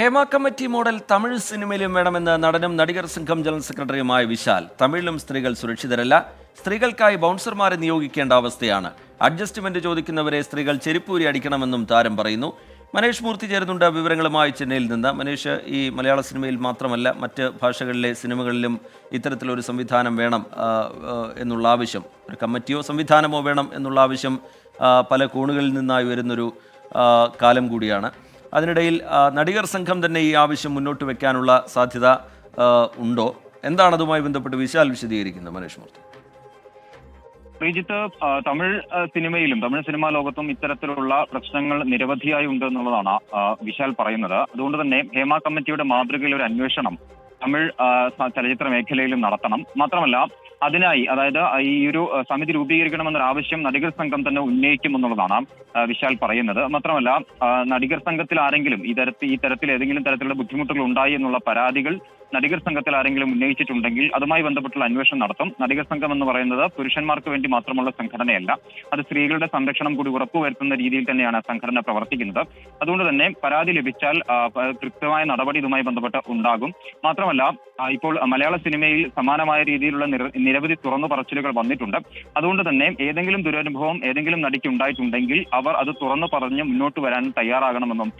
Hema committee model Tamil സിനിമയിലും വേണമെന്ന് നടനും നടികർ സംഘം ജനറൽ സെക്രട്ടറിയുമായ വിശാൽ. തമിഴിലും സ്ത്രീകൾ സുരക്ഷിതരല്ല. സ്ത്രീകൾക്കായി ബൗൺസർമാരെ നിയോഗിക്കേണ്ട അവസ്ഥയാണ്. അഡ്ജസ്റ്റ്മെന്റ് ചോദിക്കുന്നവരെ സ്ത്രീകൾ ചെരുപ്പൂരി അടിക്കണമെന്നും താരം പറയുന്നു. മനേഷ് മൂർത്തി ചേരുന്നുണ്ട് വിവരങ്ങളുമായി ചെന്നൈയിൽ നിന്ന്. മനേഷ് ഈ മലയാള സിനിമയിൽ മാത്രമല്ല മറ്റ് ഭാഷകളിലെ സിനിമകളിലും ഇത്തരത്തിലൊരു സംവിധാനം വേണം എന്നുള്ള ആവശ്യം. ഒരു കമ്മിറ്റിയോ സംവിധാനമോ വേണം എന്നുള്ള ആവശ്യം പല കോണുകളിൽ നിന്നായി വരുന്നൊരു കാലം കൂടിയാണ്. അതിനിടയിൽ നടികർ സംഘം തന്നെ ഈ ആവശ്യം മുന്നോട്ട് വെക്കാനുള്ള സാധ്യത ഉണ്ടോ? എന്താണ് അതുമായി ബന്ധപ്പെട്ട് വിശാൽ വിശദീകരിക്കുന്നത് മനേഷ് മൂർത്തി? ശ്രീജിത്ത് തമിഴ് സിനിമയിലും തമിഴ് സിനിമാ ലോകത്തും ഇത്തരത്തിലുള്ള പ്രശ്നങ്ങൾ നിരവധിയായി ഉണ്ട് എന്നുള്ളതാണ് വിശാൽ പറയുന്നത്. അതുകൊണ്ട് തന്നെ ഹേമ കമ്മിറ്റിയുടെ മാതൃകയിൽ ഒരു അന്വേഷണം തമിഴ് ചലച്ചിത്ര മേഖലയിലും നടത്തണം. മാത്രമല്ല അതിനായി അതായത് ഈ ഒരു സമിതി രൂപീകരിക്കണമെന്നൊരു ആവശ്യം നടികർ സംഘം തന്നെ ഉന്നയിക്കുമെന്നുള്ളതാണ് വിശാൽ പറയുന്നത്. മാത്രമല്ല നടികർ സംഘത്തിൽ ആരെങ്കിലും ഈ തരത്തിൽ ഈ തരത്തിൽ ഏതെങ്കിലും തരത്തിലുള്ള ബുദ്ധിമുട്ടുകൾ ഉണ്ടായി എന്നുള്ള പരാതികൾ നടികർ സംഘത്തിൽ ആരെങ്കിലും ഉന്നയിച്ചിട്ടുണ്ടെങ്കിൽ അതുമായി ബന്ധപ്പെട്ടുള്ള അന്വേഷണം നടത്തും. നടികർ സംഘം എന്ന് പറയുന്നത് പുരുഷന്മാർക്ക് വേണ്ടി മാത്രമുള്ള സംഘടനയല്ല. അത് സ്ത്രീകളുടെ സംരക്ഷണം കൂടി ഉറപ്പുവരുത്തുന്ന രീതിയിൽ തന്നെയാണ് സംഘടന പ്രവർത്തിക്കുന്നത്. അതുകൊണ്ട് തന്നെ പരാതി ലഭിച്ചാൽ കൃത്യമായ നടപടി ഇതുമായി ബന്ധപ്പെട്ട് ഉണ്ടാകും. മാത്രമല്ല ഇപ്പോൾ മലയാള സിനിമയിൽ സമാനമായ രീതിയിലുള്ള നിരവധി തുറന്നു പറച്ചിലുകൾ വന്നിട്ടുണ്ട്. അതുകൊണ്ട് തന്നെ ഏതെങ്കിലും ദുരനുഭവം ഏതെങ്കിലും നടിക്ക് ഉണ്ടായിട്ടുണ്ടെങ്കിൽ അവർ അത് തുറന്നു പറഞ്ഞ് മുന്നോട്ട് വരാൻ തയ്യാറാകണമെന്നും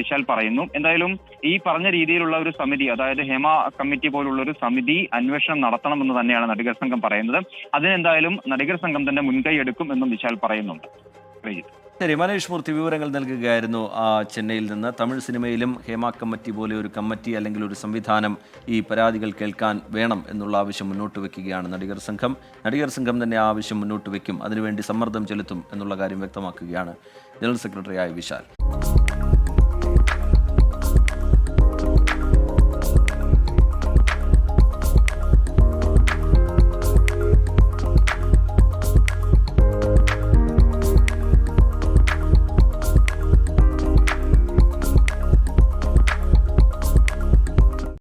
വിശാൽ പറയുന്നു. എന്തായാലും ഈ പറഞ്ഞ രീതിയിലുള്ള ഒരു സമിതി അതായത് ഹേമ കമ്മിറ്റി പോലുള്ള ഒരു സമിതി അന്വേഷണം നടത്തണമെന്ന് തന്നെയാണ് നടികർ സംഘം പറയുന്നത്. അതിനെന്തായാലും നടികർ സംഘം തന്നെ മുൻകൈ എടുക്കും എന്നും വിശാൽ പറയുന്നുണ്ട്. ശരി മനേഷ് മൂർത്തി വിവരങ്ങൾ നൽകുകയായിരുന്നു ആ ചെന്നൈയിൽ നിന്ന്. തമിഴ് സിനിമയിലും ഹേമ കമ്മിറ്റി പോലെ ഒരു കമ്മിറ്റി അല്ലെങ്കിൽ ഒരു സംവിധാനം ഈ പരാതികൾ കേൾക്കാൻ വേണം എന്നുള്ള ആവശ്യം മുന്നോട്ട് വെക്കുകയാണ് നടികർ സംഘം. നടികർ സംഘം തന്നെ ആ ആവശ്യം മുന്നോട്ട് വെക്കും. അതിനുവേണ്ടി സമ്മർദ്ദം ചെലുത്തും എന്നുള്ള കാര്യം വ്യക്തമാക്കുകയാണ് ജനറൽ സെക്രട്ടറിയായ വിശാൽ.